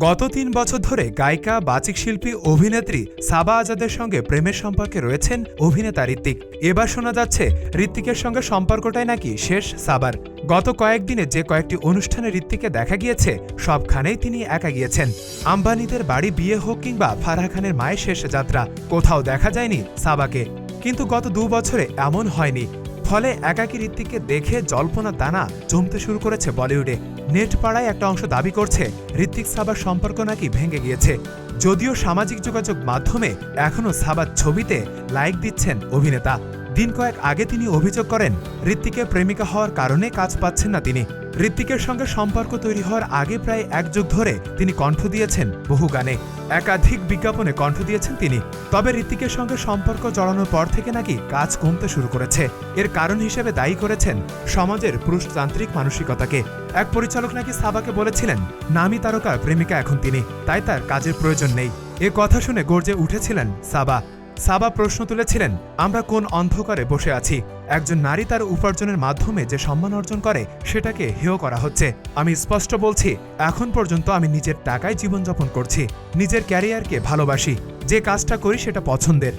গত তিন বছর ধরে গায়িকা, বাচিক শিল্পী, অভিনেত্রী সাবা আজাদের সঙ্গে প্রেমের সম্পর্কে রয়েছেন অভিনেতা ঋত্বিক। এবার শোনা যাচ্ছে ঋত্বিকের সঙ্গে সম্পর্কটাই নাকি শেষ সাবার। গত কয়েকদিনে যে কয়েকটি অনুষ্ঠানে ঋত্বিককে দেখা গিয়েছে, সবখানেই তিনি একা গিয়েছেন। আম্বানিদের বাড়ি বিয়ে হোক কিংবা ফারহা খানের মায়ের শেষ যাত্রা, কোথাও দেখা যায়নি সাবাকে। কিন্তু গত দু বছরে এমন হয়নি। ফলে একাকী ঋত্বিককে দেখে জল্পনা দানা জমতে শুরু করেছে বলিউডে। নেট পাড়ায় একটা অংশ দাবি করছে, ঋত্বিক সাবার সম্পর্ক নাকি ভেঙে গিয়েছে। যদিও সামাজিক যোগাযোগ মাধ্যমে এখনও সাবার ছবিতে লাইক দিচ্ছেন অভিনেতা। দিন কয়েক আগে তিনি অভিযোগ করেন, ঋত্বিকের প্রেমিকা হওয়ার কারণে কাজ পাচ্ছেন না তিনি। ঋত্বিকের সঙ্গে সম্পর্ক তৈরি হওয়ার আগে প্রায় এক যুগ ধরে তিনি কণ্ঠ দিয়েছেন বহু গানে। একাধিক বিজ্ঞাপনে কণ্ঠ দিয়েছেন তিনি। তবে ঋত্বিকের সঙ্গে সম্পর্ক জড়ানোর পর থেকে নাকি কাজ কমতে শুরু করেছে। এর কারণ হিসেবে দায়ী করেছেন সমাজের পুরুষতান্ত্রিক মানসিকতাকে। এক পরিচালক নাকি সাবাকে বলেছিলেন, নামি তারকার প্রেমিকা এখন তিনি, তাই তার কাজের প্রয়োজন নেই। এ কথা শুনে গর্জে উঠেছিলেন সাবা। সাবা প্রশ্ন তুলেছিলেন, আমরা কোন অন্ধকারে বসে আছি? একজন নারী তার উপার্জনের মাধ্যমে যে সম্মান অর্জন করে, সেটাকে হেয় করা হচ্ছে। আমি স্পষ্ট বলছি, এখন পর্যন্ত আমি নিজের টাকায় জীবনযাপন করছি, নিজের ক্যারিয়ারকে ভালোবাসি, যে কাজটা করি সেটা পছন্দের।